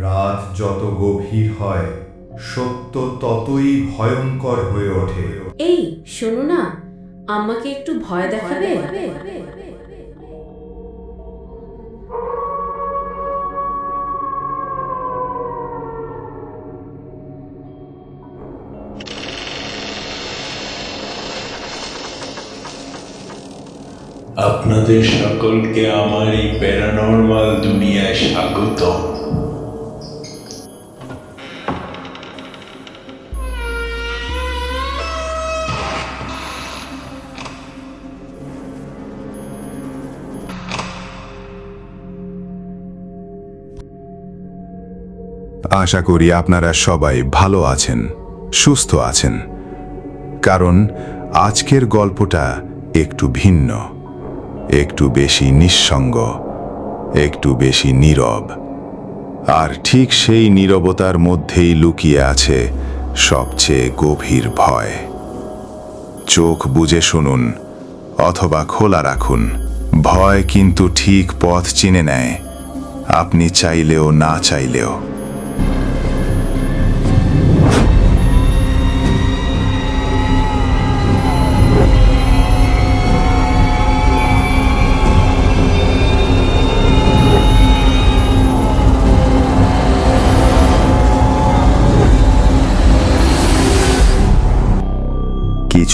রাত যত গভীর হয় সত্য ততই ভয়ঙ্কর হয়ে ওঠে। এই শোনো না আমাকে একটু ভয় দেখাবে? আপনাদের সকলকে আমার এই প্যারানর্মাল দুনিয়ায় স্বাগতম আশা করি আপনারা সবাই ভালো আছেন, সুস্থ আছেন, কারণ আজকের গল্পটা একটু ভিন্ন। একটু বেশি নিঃসঙ্গ, একটু বেশি নীরব। আর ঠিক সেই নীরবতার মধ্যেই লুকিয়ে আছে সবচেয়ে গভীর ভয়। চোখ বুজে শুনুন অথবা খোলা রাখুন। ভয় কিন্তু ঠিক পথ চিনে নেয়। আপনি চাইলেও না চাইলেও।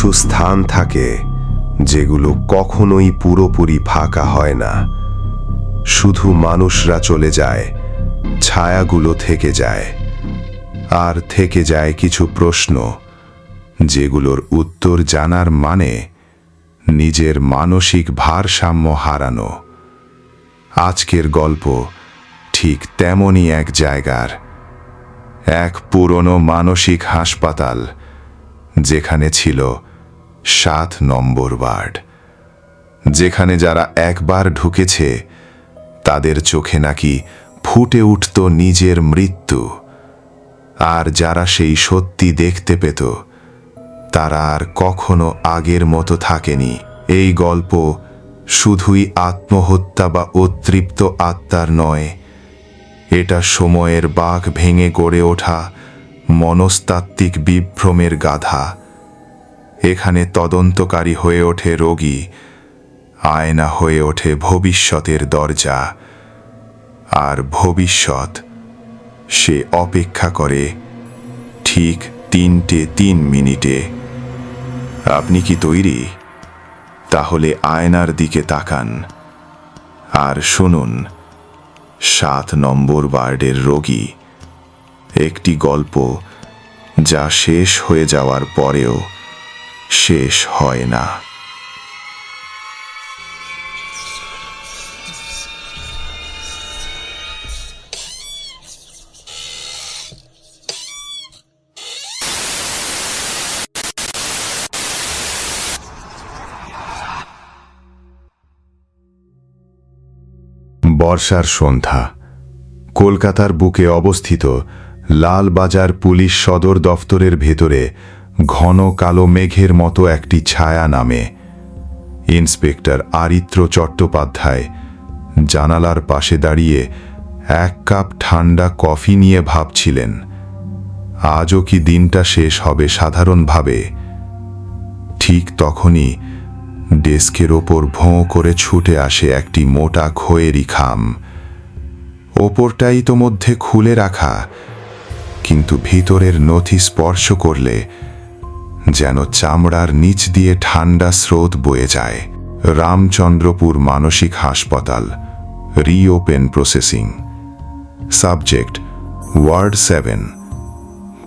কিছু স্থান থাকে যেগুলো কখনোই পুরোপুরি ফাঁকা হয় না। শুধু মানুষরা চলে যায়, ছায়াগুলো থেকে যায়। আর থেকে যায় কিছু প্রশ্ন, যেগুলোর উত্তর জানার মানে নিজের মানসিক ভারসাম্য হারানো। আজকের গল্প ঠিক তেমনই এক জায়গার, এক পুরনো মানসিক হাসপাতাল, যেখানে ছিল সাত নম্বর ওয়ার্ড। যেখানে যারা একবার ঢুকেছে, তাদের চোখে নাকি ফুটে উঠত নিজের মৃত্যু। আর যারা সেই সত্যি দেখতে পেত, তারা আর কখনো আগের মতো থাকেনি। এই গল্প শুধুই আত্মহত্যা বা অতৃপ্ত আত্মার নয়, এটা সময়ের বাঘ ভেঙে গড়ে ওঠা মনস্তাত্ত্বিক বিভ্রমের গাধা। এখানে তদন্তকারী হয়ে ওঠে রোগী, আয়না হয়ে ওঠে ভবিষ্যতের দরজা, আর ভবিষ্যৎ সে অপেক্ষা করে ঠিক তিনটে তিন মিনিটে। আপনি কি তৈরি? তাহলে আয়নার দিকে তাকান, আর শুনুন, সাত নম্বর ওয়ার্ডের রোগী, একটি গল্প যা শেষ হয়ে যাওয়ার পরেও শেষ হয় না। বর্ষার সন্ধ্যা। কলকাতার বুকে অবস্থিত লালবাজার পুলিশ সদর দফতরের ভেতরে ঘন কালো মেঘের মতো একটি ছায়া নামে। ইন্সপেক্টর আরিত্র চট্টোপাধ্যায় জানালার পাশে দাঁড়িয়ে এক কাপ ঠান্ডা কফি নিয়ে ভাবছিলেন, আজও কি দিনটা শেষ হবে সাধারণভাবে? ঠিক তখনই ডেস্কের ওপর ভোঁ করে ছুটে আসে একটি মোটা খয়েরি খাম। ওপরটাই তো মধ্যে খুলে রাখা, কিন্তু ভিতরের নথি স্পর্শ করলে যেন চামড়ার নিচ দিয়ে ঠান্ডা স্রোত বয়ে যায়। রামচন্দ্রপুর মানসিক হাসপাতাল, reopen processing. Subject, ward seven.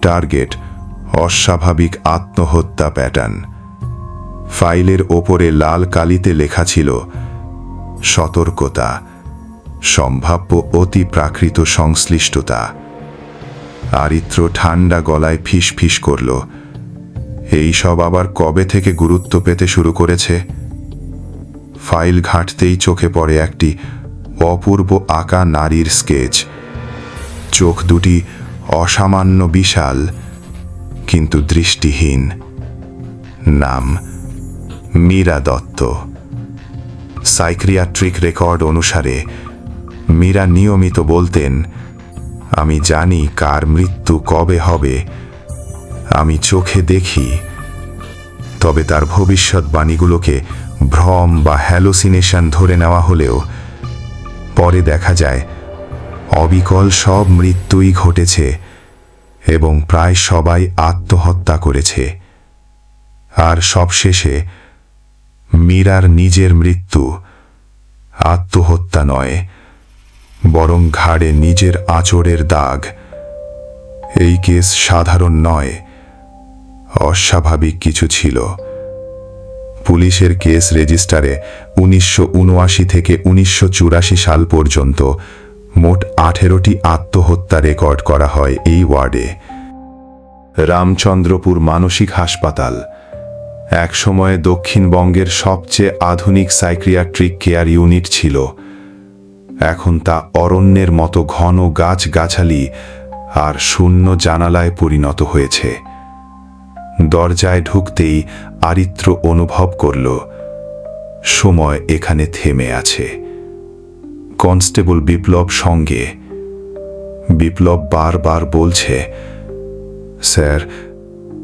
Target, অস্বাভাবিক আত্মহত্যা প্যাটার্ন। ফাইলের ওপরে লাল কালিতে লেখা ছিল, সতর্কতা, সম্ভাব্য অতি প্রাকৃত সংশ্লিষ্টতা। আরিত্র ঠান্ডা গলায় ফিস ফিস করল এই সব আবার কবে থেকে গুরুত্ব পেতে শুরু করেছে? ফাইল ঘাঁটতেই চোখে পড়ে একটি অপূর্ব আঁকা নারীর স্কেচ। চোখ দুটি অসামান্য বিশাল, কিন্তু দৃষ্টিহীন। নাম মীরা দত্ত। সাইক্রিয়াট্রিক রেকর্ড অনুসারে, মীরা নিয়মিত বলতেন, আমি জানি কার মৃত্যু কবে হবে আমি চোখে দেখি, তবে তার ভবিষ্যৎবাণীগুলোকে ভ্রম বা হ্যালোসিনেশন ধরে নেওয়া হলেও পরে দেখা যায়, অবিকল সব মৃত্যুই ঘটেছে এবং প্রায় সবাই আত্মহত্যা করেছে। আর সবশেষে মীরার নিজের মৃত্যু আত্মহত্যা নয়, বরং ঘাড়ে নিজের আচরের দাগ। এই কেস সাধারণ নয়। অস্বাভাবিক কিছু ছিল। পুলিশের কেস রেজিস্টারে উনিশশো উনআশি থেকে উনিশশো চুরাশি সাল পর্যন্ত মোট আঠেরোটি আত্মহত্যা রেকর্ড করা হয় এই ওয়ার্ডে। রামচন্দ্রপুর মানসিক হাসপাতাল, একসময়ে দক্ষিণবঙ্গের সবচেয়ে আধুনিক সাইক্রিয়াট্রিক কেয়ার ইউনিট ছিল। এখন তা অরণ্যের মতো ঘন গাছ-গাছালি আর শূন্য জানালায় পরিণত হয়েছে। দরজায় ঢুকতেই আরিত্র অনুভব করল, সময় এখানে থেমে আছে। কনস্টেবল বিপ্লব সঙ্গে, বিপ্লব বারবার বলছে, স্যার,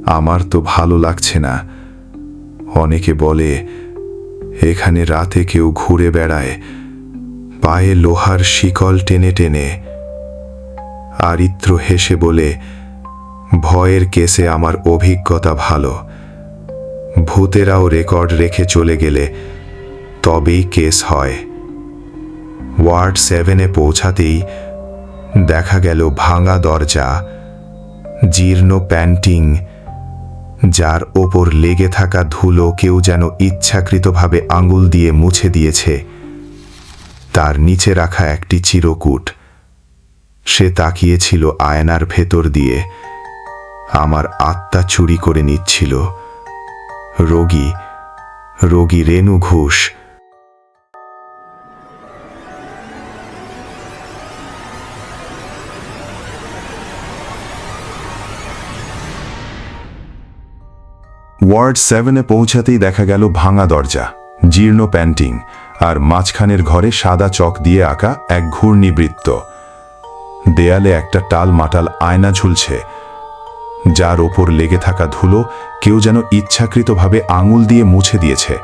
আমার তো ভালো লাগছে না। অনেকে বলে, এখানে রাতে কেউ ঘুরে বেড়ায়, পায়ে লোহার শিকল টেনে টেনে। আরিত্র হেসে বলে ভয়ের কেসে আমার অভিজ্ঞতা ভালো। ভূতেরাও রেকর্ড রেখে চলে গেলে তবেই কেস হয়। ওয়ার্ড সেভেনে পৌঁছাতেই দেখা গেল ভাঙা দরজা, জীর্ণ প্যান্টিং, যার ওপর লেগে থাকা ধুলো কেউ যেন ইচ্ছাকৃতভাবে আঙুল দিয়ে মুছে দিয়েছে। তার নিচে রাখা একটি চিরকুট। সে তাকিয়েছিল আয়নার ভেতর দিয়ে। আমার আত্মা চুরি করে নিচ্ছিল। রোগী রোগী রেণু ঘোষ। ওয়ার্ড সেভেনে পৌঁছাতেই দেখা গেল ভাঙা দরজা, জীর্ণ প্যান্টিং আর মাঝখানের ঘরে সাদা চক দিয়ে আঁকা এক ঘূর্ণিবৃত্ত। দেয়ালে একটা টাল মাটাল আয়না ঝুলছে যার ওপর লেগে থাকা ধুলো কেউ যেন ইচ্ছাকৃতভাবে আঙুল দিয়ে মুছে দিয়েছে।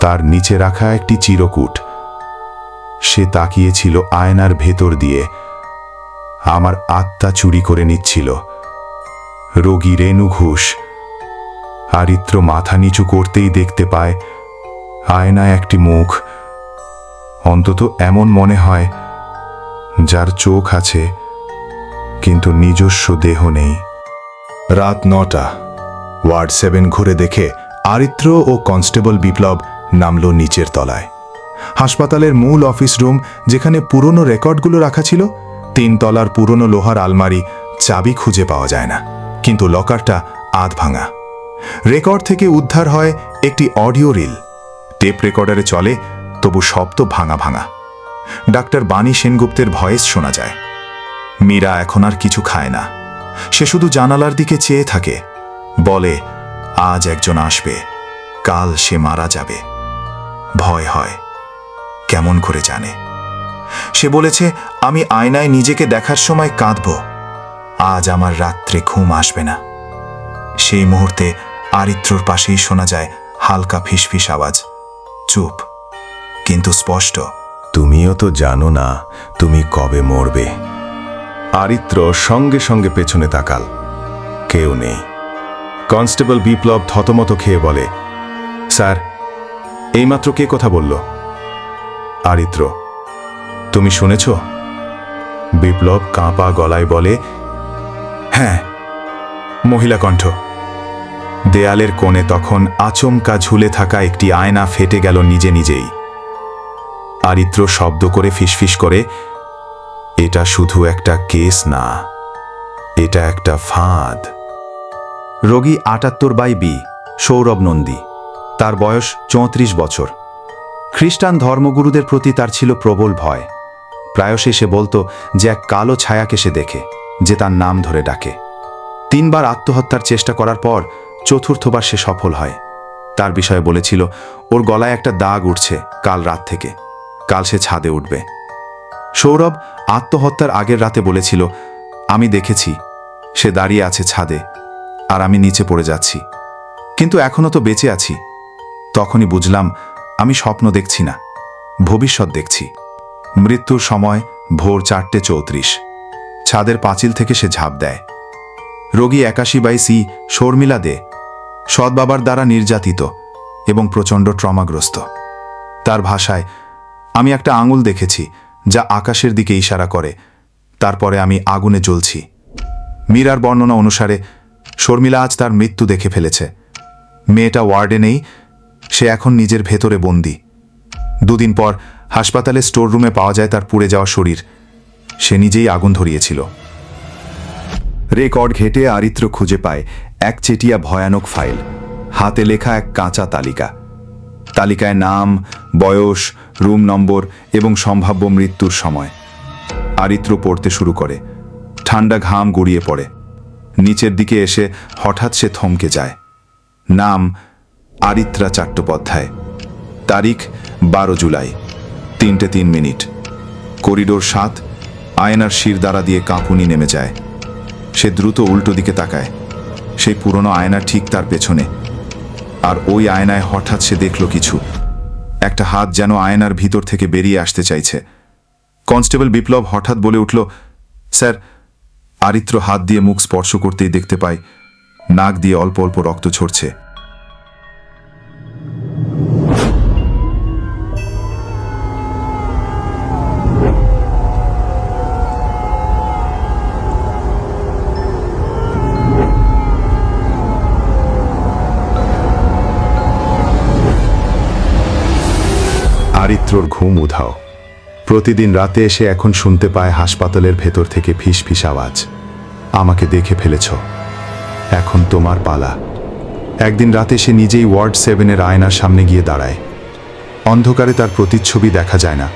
তার নিচে রাখা একটি চিরকুট। সে তাকিয়েছিল আয়নার ভেতর দিয়ে। আমার আত্মা চুরি করে নিচ্ছিল। রোগী রেণু ঘোষ। আরিত্র মাথা নিচু করতেই দেখতে পায়, আয়নায় একটি মুখ। অন্তত এমন মনে হয়, যার চোখ আছে, কিন্তু নিজস্ব দেহ নেই। রাত নটা। ওয়ার্ড সেভেন ঘুরে দেখে আরিত্র ও কনস্টেবল বিপ্লব নামল নিচের তলায়। হাসপাতালের মূল অফিস রুম যেখানে পুরনো রেকর্ডগুলো রাখা ছিল, তিন তলার পুরনো লোহার আলমারি চাবি খুঁজে পাওয়া যায় না, কিন্তু লকারটা আধ ভাঙা। রেকর্ড থেকে উদ্ধার হয় একটি অডিও রিল। টেপ রেকর্ডারে চলে, তবু শব্দ ভাঙা ভাঙা। ডাক্তার বাণী সেনগুপ্তের ভয়েস শোনা যায়। মীরা এখন আর কিছু খায় না। সে শুধু জানালার দিকে চেয়ে থাকে। বলে, আজ একজন আসবে। কাল সে মারা যাবে। ভয় হয়। কেমন করে জানে? সে বলেছে, আমি আয়নায় নিজেকে দেখার সময় কাঁদব। আজ আমার রাত্রে ঘুম আসবে না। সেই মুহূর্তে আরিত্রর পাশেই শোনা যায় হালকা ফিসফিস আওয়াজ। চুপ, কিন্তু স্পষ্ট। তুমিও তো জানো না, তুমি কবে মরবে? আরিত্র সঙ্গে সঙ্গে পেছনে তাকাল। কেউ নেই। কনস্টেবল বিপ্লব থতমত খেয়ে বলে, স্যার, এইমাত্র কে কথা বলল? আরিত্র, তুমি শুনেছ? বিপ্লব কাঁপা গলায় বলে হ্যাঁ মহিলা কণ্ঠ। দেয়ালের কোণে তখন আচমকা ঝুলে থাকা একটি আয়না ফেটে গেল নিজে নিজেই। আরিত্র শব্দ করে ফিসফিস করে এটা শুধু একটা কেস না, এটা একটা ফাঁদ। রোগী আটাত্তর বাই বি, সৌরভ নন্দী। তার বয়স চৌত্রিশ বছর। খ্রিস্টান ধর্মগুরুদের প্রতি তার ছিল প্রবল ভয়। প্রায়শই সে বলতো যে এক কালো ছায়াকে সে দেখে, যে তার নাম ধরে ডাকে। তিনবার আত্মহত্যার চেষ্টা করার পর চতুর্থবার সে সফল হয়। তার বিষয়ে বলেছিল, ওর গলায় একটা দাগ উঠছে কাল রাত থেকে। কাল সে ছাদে উঠবে। সৌরভ আত্মহত্যার আগের রাতে বলেছিল, আমি দেখেছি, সে দাঁড়িয়ে আছে ছাদে, আর আমি নিচে পড়ে যাচ্ছি। কিন্তু এখনও তো বেঁচে আছি। তখনই বুঝলাম, আমি স্বপ্ন দেখছি না, ভবিষ্যৎ দেখছি। মৃত্যুর সময় ভোর চারটে চৌত্রিশ। ছাদের পাঁচিল থেকে সে ঝাঁপ দেয়। রোগী একাশি বাই সি শর্মিলা দে, সৎবাবার দ্বারা নির্যাতিত এবং প্রচণ্ড ট্রমাগ্রস্ত। তার ভাষায়, আমি একটা আঙুল দেখেছি যা আকাশের দিকে ইশারা করে। তারপরে আমি আগুনে জ্বলছি। মীরার বর্ণনা অনুসারে শর্মিলা আজ তার মৃত্যু দেখে ফেলেছে। মেয়েটা ওয়ার্ডে নেই সে এখন নিজের ভেতরে বন্দি। দুদিন পর হাসপাতালে স্টোররুমে পাওয়া যায় তার পুড়ে যাওয়া শরীর। সে নিজেই আগুন ধরিয়েছিল। রেকর্ড ঘেটে আরিত্র খুঁজে পায় এক চেটিয়া ভয়ানক ফাইল। হাতে লেখা এক কাঁচা তালিকা। তালিকায় নাম, বয়স, রুম নম্বর এবং সম্ভাব্য মৃত্যুর সময়। আরিত্র পড়তে শুরু করে। ঠান্ডা ঘাম গড়িয়ে পড়ে। নিচের দিকে এসে হঠাৎ সে থমকে যায়। নাম, আরিত্রা চট্টোপাধ্যায়। তারিখ, বারো জুলাই, তিনটে তিন মিনিট। করিডোর সাত, আয়নার শিরদাঁড়া দিয়ে কাঁপুনি নেমে যায়। সে দ্রুত উল্টো দিকে তাকায়। সেই পুরনো আয়না ঠিক তার পেছনে। আর ওই আয়নায় হঠাৎ সে দেখল কিছু। একটা হাত যেন আয়নার ভিতর থেকে বেরিয়ে আসতে চাইছে। কনস্টেবল বিপ্লব হঠাৎ বলে উঠল, স্যার, আরিত্র হাত দিয়ে মুখ স্পর্শ করতেই দেখতে পায় নাক দিয়ে অল্প অল্প রক্ত ঝরছে। আরিত্রর ঘুম উধাও। প্রতিদিন রাতে এসে এখন শুনতে পায় হাসপাতালের ভেতর থেকে ফিস ফিস আওয়াজ। আমাকে দেখে ফেলেছ। এখন তোমার পালা। একদিন রাতে সে নিজেই ওয়ার্ড সেভেনের আয়নার সামনে গিয়ে দাঁড়ায়। অন্ধকারে তার প্রতিচ্ছবি দেখা যায় না।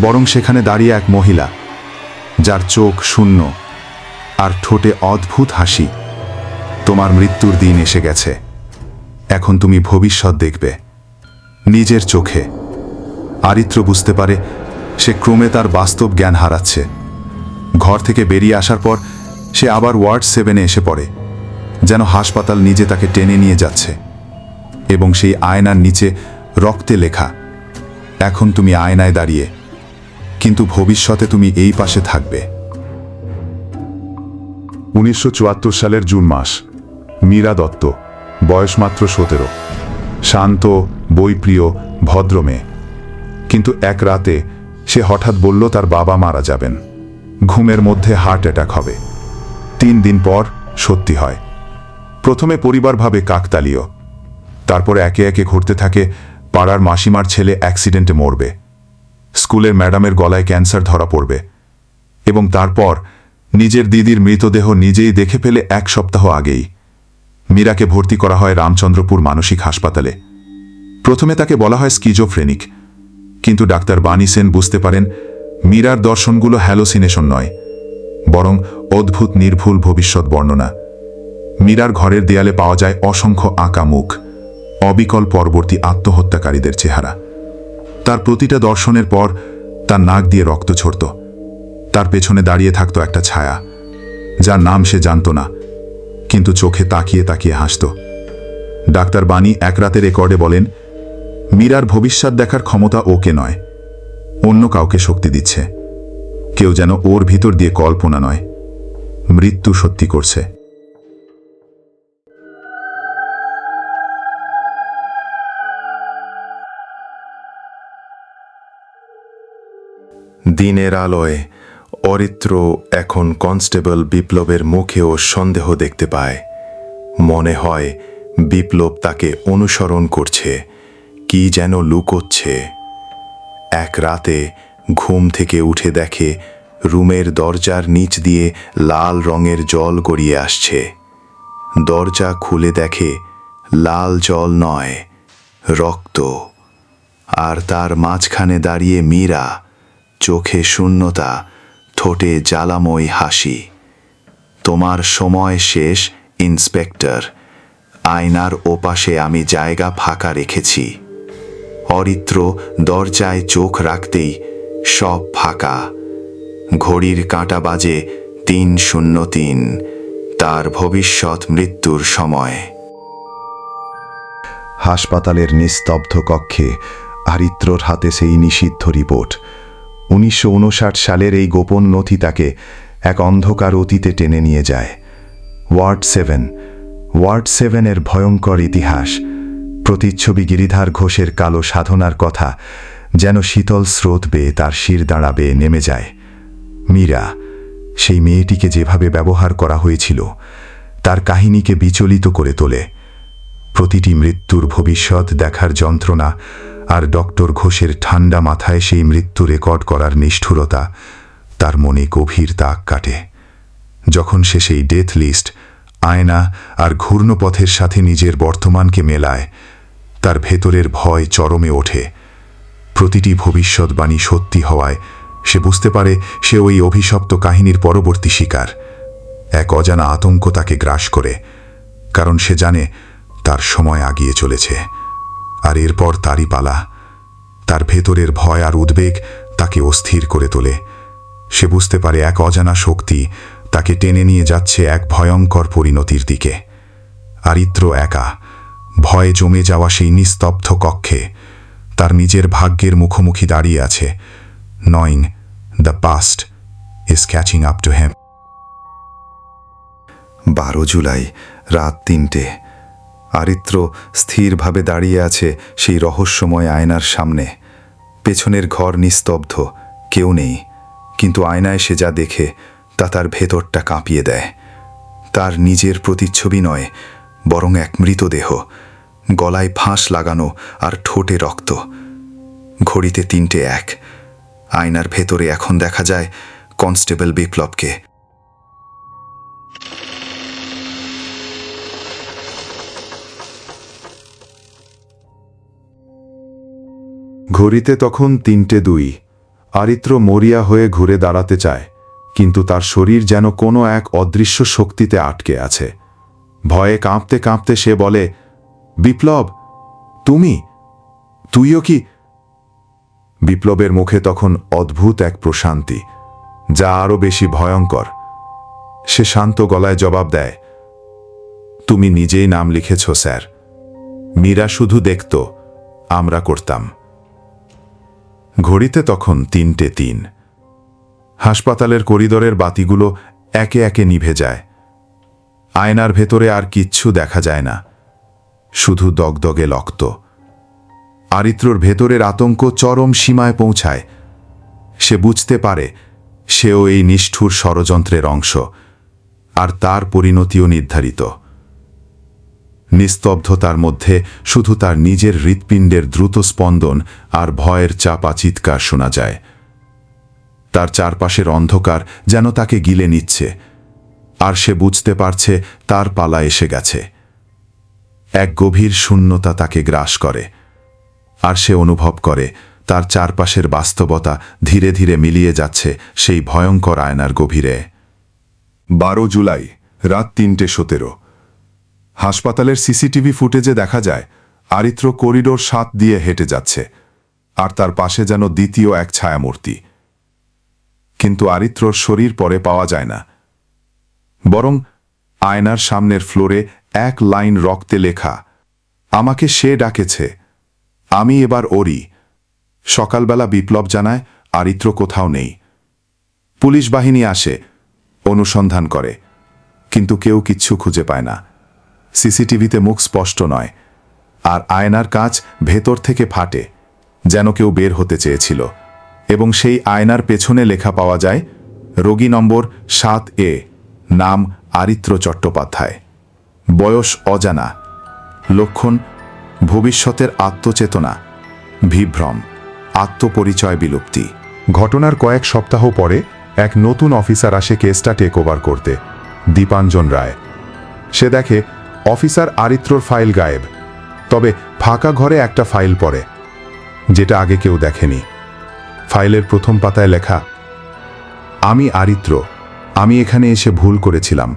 বরং সেখানে দাঁড়িয়ে এক মহিলা, যার চোখ শূন্য আর ঠোঁটে অদ্ভুত হাসি। তোমার মৃত্যুর দিন এসে গেছে। এখন তুমি ভবিষ্যৎ দেখবে। নিজের চোখে। আরিত্র বুঝতে পারে সে ক্রমে তার বাস্তব জ্ঞান হারাচ্ছে। ঘর থেকে বেরিয়ে আসার পর সে আবার ওয়ার্ড সেভেনে এসে পড়ে, যেন হাসপাতাল নিজে তাকে টেনে নিয়ে যাচ্ছে এবং সেই আয়নার নিচে রক্তে লেখা, এখন তুমি আয়নায় দাঁড়িয়ে, কিন্তু ভবিষ্যতে তুমি এই পাশে থাকবে। উনিশশো চুয়াত্তর সালের জুন মাস, মীরা দত্ত, বয়স মাত্র সতেরো, শান্ত বইপ্রিয় ভদ্র মেয়ে। কিন্তু এক রাতে সে হঠাৎ বলল, তার বাবা মারা যাবেন। ঘুমের মধ্যে হার্ট অ্যাটাক হবে। তিন দিন পর সত্যি হয়। প্রথমে পরিবার ভাবে কাকতালীয়। তারপর একে একে ঘুরতে থাকে, পাড়ার মাসিমার ছেলে অ্যাক্সিডেন্টে মরবে। স্কুলের ম্যাডামের গলায় ক্যান্সার ধরা পড়বে। এবং তারপর নিজের দিদির মৃতদেহ নিজেই দেখে ফেলে এক সপ্তাহ আগেই। মীরাকে ভর্তি করা হয় রামচন্দ্রপুর মানসিক হাসপাতালে। প্রথমে তাকে বলা হয় স্কিজোফ্রেনিক। কিন্তু ডাক্তার বাণী সেন বুঝতে পারেন, মীরার দর্শনগুলো হ্যালোসিনেশন নয়, বরং অদ্ভুত নির্ভুল ভবিষ্যৎ বর্ণনা। মীরার ঘরের দেয়ালে পাওয়া যায় অসংখ্য আঁকা মুখ, অবিকল পরবর্তী আত্মহত্যাকারীদের চেহারা। তার প্রতিটা দর্শনের পর তার নাক দিয়ে রক্ত ঝরত, তার পেছনে দাঁড়িয়ে থাকত একটা ছায়া, যার নাম সে জানত না, কিন্তু চোখে তাকিয়ে তাকিয়ে হাসত। ডাক্তার বাণী এক রাতে রেকর্ডে বলেন মীরার ভবিষ্যৎ দেখার ক্ষমতা ওকে নয়, অন্য কাউকে শক্তি দিচ্ছে। কেউ যেন ওর ভিতর দিয়ে কল্পনা নয়, মৃত্যু সত্যি করছে। দিনের আলোয়, অরিত্র এখন কনস্টেবল বিপ্লবের মুখেও সন্দেহ দেখতে পায়। মনে হয় বিপ্লব তাকে অনুসরণ করছে। কি যেন লুকোচ্ছে। এক রাতে ঘুম থেকে উঠে দেখে রুমের দরজার নিচ দিয়ে লাল রঙের জল গড়িয়ে আসছে। দরজা খুলে দেখে লাল জল নয়, রক্ত। আর তার মাঝখানে দাঁড়িয়ে মীরা, চোখে শূন্যতা, ঠোঁটে জ্বালাময় হাসি। তোমার সময় শেষ, ইন্সপেক্টর। আয়নার ওপাশে আমি জায়গা ফাঁকা রেখেছি। অরিত্র দরজায় চোখ রাখতেই সব ফাঁকা। ঘড়ির কাঁটা বাজে তিন শূন্য তিন। তার ভবিষ্যৎ মৃত্যুর সময়। হাসপাতালের নিস্তব্ধ কক্ষে আরিত্রর হাতে সেই নিষিদ্ধ রিপোর্ট। উনিশশো উনষাট সালের এই গোপন নথি তাকে এক অন্ধকার অতীতে টেনে নিয়ে যায়। Word seven. ওয়ার্ড সেভেনের ভয়ঙ্কর ইতিহাস প্রতিচ্ছবি গিরিধার ঘোষের কালো সাধনার কথা, যেন শীতল স্রোত বেয়ে তার শির দাঁড়াবে নেমে যায়। মীরা, সেই মেয়েটিকে যেভাবে ব্যবহার করা হয়েছিল, তার কাহিনীকে বিচলিত করে তোলে। প্রতিটি মৃত্যুর ভবিষ্যৎ দেখার যন্ত্রণা আর ডক্টর ঘোষের ঠান্ডা মাথায় সেই মৃত্যু রেকর্ড করার নিষ্ঠুরতা, তার মনে গভীর দাগ কাটে। যখন সে সেই ডেথ লিস্ট, আয়না আর ঘূর্ণপথের সাথে নিজের বর্তমানকে মেলায় তার ভেতরের ভয় চরমে ওঠে। প্রতিটি ভবিষ্যৎবাণী সত্যি হওয়ায় সে বুঝতে পারে সে ওই অভিশপ্ত কাহিনীর পরবর্তী শিকার। এক অজানা আতঙ্ক তাকে গ্রাস করে, কারণ সে জানে তার সময় আগিয়ে চলেছে। আর এরপর তারই পালা। তার ভেতরের ভয় আর উদ্বেগ তাকে অস্থির করে তোলে। সে বুঝতে পারে এক অজানা শক্তি তাকে টেনে নিয়ে যাচ্ছে এক ভয়ঙ্কর পরিণতির দিকে। আরিত্র একা। ভয়ে জমে যাওয়া সেই নিস্তব্ধ কক্ষে তার নিজের ভাগ্যের মুখোমুখি দাঁড়িয়ে আছে। Knowing the past is catching up to Hem বারো জুলাই, রাত তিনটে। আরিত্র স্থিরভাবে দাঁড়িয়ে আছে সেই রহস্যময় আয়নার সামনে। পেছনের ঘর নিস্তব্ধ, কেউ নেই। কিন্তু আয়নায় সে যা দেখে, তা তার ভেতরটা কাঁপিয়ে দেয়। তার নিজের প্রতিচ্ছবি নয়, বরং এক মৃতদেহ। গলায় ফাঁস লাগানো আর ঠোঁটে রক্ত। ঘড়িতে তিনটে এক। আয়নার ভেতরে এখন দেখা যায় কনস্টেবল বিপ্লবকে। ঘড়িতে তখন তিনটে দুই। আরিত্র মরিয়া হয়ে ঘুরে দাঁড়াতে চায়, কিন্তু তার শরীর যেন কোনো এক অদৃশ্য শক্তিতে আটকে আছে। ভয়ে কাঁপতে কাঁপতে সে বলে বিপ্লব, তুমি? তুইও কি? বিপ্লবের মুখে তখন অদ্ভুত এক প্রশান্তি, যা আরও বেশি ভয়ঙ্কর। সে শান্ত গলায় জবাব দেয়, তুমি নিজেই নাম লিখেছ, স্যার। মীরা শুধু দেখত, আমরা করতাম। ঘড়িতে তখন তিনটে তিন। হাসপাতালের করিডোরের বাতিগুলো একে একে নিভে যায়। আয়নার ভেতরে আর কিচ্ছু দেখা যায় না। শুধু দগদগে লক্ত। আরিত্রর ভেতরের আতঙ্ক চরম সীমায় পৌঁছায়। সে বুঝতে পারে, সেও এই নিষ্ঠুর ষড়যন্ত্রের অংশ, আর তার পরিণতিও নির্ধারিত। নিস্তব্ধতার মধ্যে শুধু তার নিজের হৃৎপিণ্ডের দ্রুত স্পন্দন আর ভয়ের চাপা চিৎকার শোনা যায়। তার চারপাশের অন্ধকার যেন তাকে গিলে নিচ্ছে, আর সে বুঝতে পারছে তার পালা এসে গেছে। এক গভীর শূন্যতা তাকে গ্রাস করে। আর সে অনুভব করে, তার চারপাশের বাস্তবতা ধীরে ধীরে মিলিয়ে যাচ্ছে সেই ভয়ঙ্কর আয়নার গভীরে। বারো জুলাই, রাত তিনটে সতেরো। হাসপাতালের সিসিটিভি ফুটেজে দেখা যায়, আরিত্র করিডোর সাত দিয়ে হেঁটে যাচ্ছে, আর তার পাশে যেন দ্বিতীয় এক ছায়ামূর্তি। কিন্তু আরিত্রর শরীর পরে পাওয়া যায় না। বরং আয়নার সামনের ফ্লোরে এক লাইন রক্তে লেখা, আমাকে সে ডাকেছে, আমি এবার ওরি সকালবেলা বিপ্লব জানায়, আরিত্র কোথাও নেই। পুলিশ বাহিনী আসে, অনুসন্ধান করে, কিন্তু কেউ কিচ্ছু খুঁজে পায় না। সিসিটিভিতে মুখ স্পষ্ট নয়, আর আয়নার কাঁচ ভেতর থেকে ফাটে, যেন কেউ বের হতে চেয়েছিল। এবং সেই আয়নার পেছনে লেখা পাওয়া যায়, রোগী নম্বর সাত এ, নাম আরিত্র চট্টোপাধ্যায়। বয়স অজানা, লক্ষণ ভবিষ্যতের আত্মচেতনা, বিভ্রম, আত্মপরিচয় বিলুপ্তি। ঘটনার কয়েক সপ্তাহ পরে এক নতুন অফিসার আসে কেসটা টেক ওভার করতে, দীপাঞ্জন রায়। সে দেখে, অফিসার আরিত্রর ফাইল গায়েব, তবে ফাঁকা ঘরে একটা ফাইল পড়ে, যেটা আগে কেউ দেখেনি। ফাইলের প্রথম পাতায় লেখা, আমি আরিত্র, আমি এখানে এসে ভুল করেছিলাম।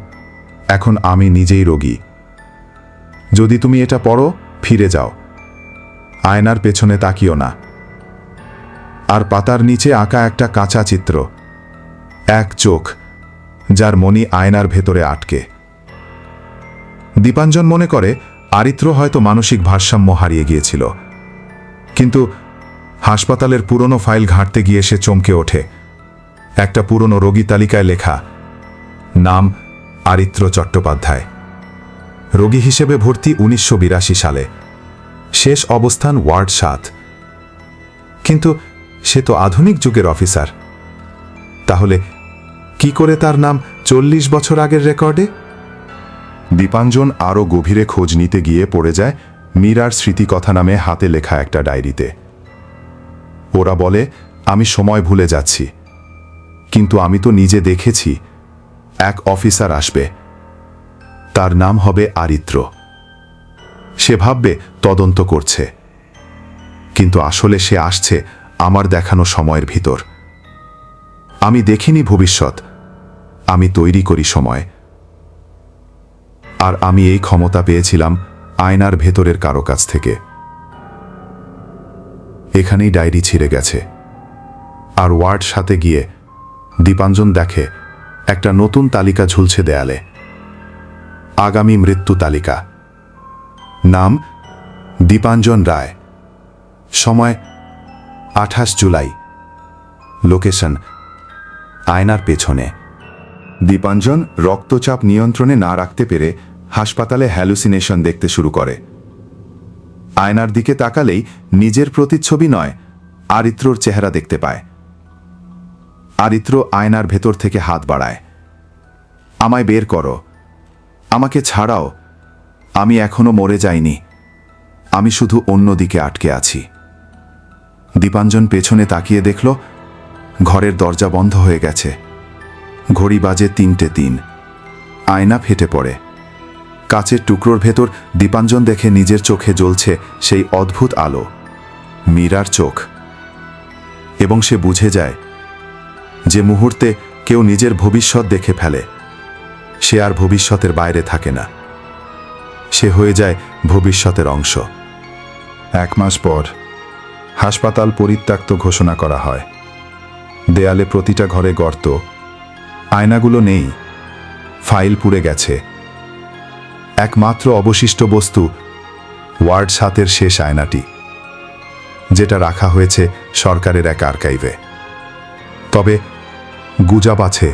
এখন আমি নিজেই রোগী। যদি তুমি এটা পড়ো, ফিরে যাও। আয়নার পেছনে তাকিও না। আর পাতার নিচে আঁকা একটা কাঁচা চিত্র। এক চোখ, যার মনি আয়নার ভেতরে আটকে। দীপাঞ্জন মনে করে, আরিত্র হয়তো মানসিক ভারসাম্য হারিয়ে গিয়েছিল। কিন্তু হাসপাতালের পুরনো ফাইল ঘাঁটতে গিয়ে সে চমকে ওঠে। একটা পুরনো রোগী তালিকায় লেখা, নাম আরিত্র চট্টোপাধ্যায়। রোগী হিসেবে ভর্তি উনিশশো বিরাশি সালে। শেষ অবস্থান ওয়ার্ড সাত। কিন্তু সে তো আধুনিক যুগের অফিসার। তাহলে কি করে তার নাম চল্লিশ বছর আগের রেকর্ডে? দীপাঞ্জন আরও গভীরে খোঁজ নিতে গিয়ে পড়ে যায় মীরার স্মৃতিকথা নামে হাতে লেখা একটা ডায়েরিতে। ওরা বলে, আমি সময় ভুলে যাচ্ছি। কিন্তু আমি তো নিজে দেখেছি এক অফিসার আসবে। তার নাম হবে আরিত্র। সে ভাববে, তদন্ত করছে। কিন্তু আসলে সে আসছে আমার দেখানো সময়ের ভিতর। আমি দেখিনি ভবিষ্যৎ। আমি তৈরি করি সময়। আর আমি এই ক্ষমতা পেয়েছিলাম আয়নার ভেতরের কারও কাছ থেকে। এখানেই ডায়েরি ছিঁড়ে গেছে। আর ওয়ার্ড সাথে গিয়ে দীপাঞ্জন দেখে একটা নতুন তালিকা ঝুলছে দেয়ালে। আগামী মৃত্যু তালিকা। নাম, দীপাঞ্জন রায়। সময়, আঠাশ জুলাই। লোকেশন, আয়নার পেছনে। দীপাঞ্জন রক্তচাপ নিয়ন্ত্রণে না রাখতে পেরে হাসপাতালে হ্যালুসিনেশন দেখতে শুরু করে। আয়নার দিকে তাকালেই নিজের প্রতিচ্ছবি নয়, আরিত্রর চেহারা দেখতে পায়। আরিত্র আয়নার ভেতর থেকে হাত বাড়ায়। আমায় বের করো। আমাকে ছাড়াও। আমি এখনও মরে যাইনি। আমি শুধু অন্যদিকে আটকে আছি। দীপাঞ্জন পেছনে তাকিয়ে দেখল, ঘরের দরজা বন্ধ হয়ে গেছে। ঘড়ি বাজে তিনটে তিন। আয়না ফেটে পড়ে। কাচের টুকরোর ভেতর দীপাঞ্জন দেখে নিজের চোখে জ্বলছে সেই অদ্ভুত আলো। মীরার চোখ। এবং সে বুঝে যায় যে মুহূর্তে কেউ নিজের ভবিষ্যৎ দেখে ফেলে। সে আর ভবিষ্যতের বাইরে থাকে না। সে হয়ে যায় ভবিষ্যতের অংশ। এক মাস পর হাসপাতাল পরিত্যক্ত ঘোষণা করা হয়। দেয়ালে প্রতিটা ঘরে গর্ত, আয়নাগুলো নেই, ফাইল পুড়ে গেছে। একমাত্র অবশিষ্ট বস্তু ওয়ার্ড সাতের শেষ আয়নাটি, যেটা রাখা হয়েছে সরকারের এক আর্কাইভে। তবে গুজাব আছে।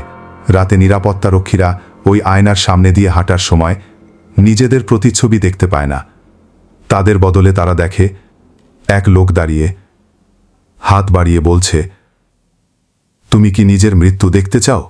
রাতে নিরাপত্তারক্ষীরা ওই আয়নার সামনে দিয়ে হাঁটার সময় নিজেদের প্রতিচ্ছবি দেখতে পায় না। তাদের বদলে তারা দেখে এক লোক দাঁড়িয়ে হাত বাড়িয়ে বলছে, তুমি কি নিজের মৃত্যু দেখতে চাও?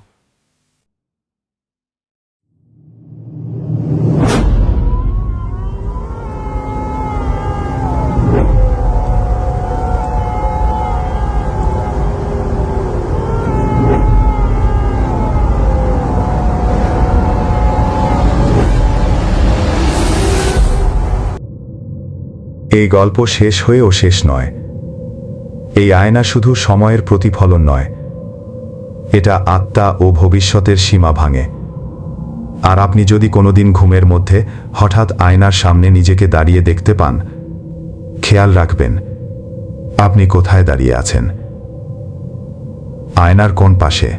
এই গল্প শেষ হয়েও শেষ নয়। এই আয়না শুধু সময়ের প্রতিফলন নয়, এটা আত্মা ও ভবিষ্যতের সীমা ভাঙে। আর আপনি যদি কোনোদিন ঘুমের মধ্যে হঠাৎ আয়নার সামনে নিজেকে দাঁড়িয়ে দেখতে পান, খেয়াল রাখবেন, আপনি কোথায় দাঁড়িয়ে আছেন। আয়নার কোন পাশে?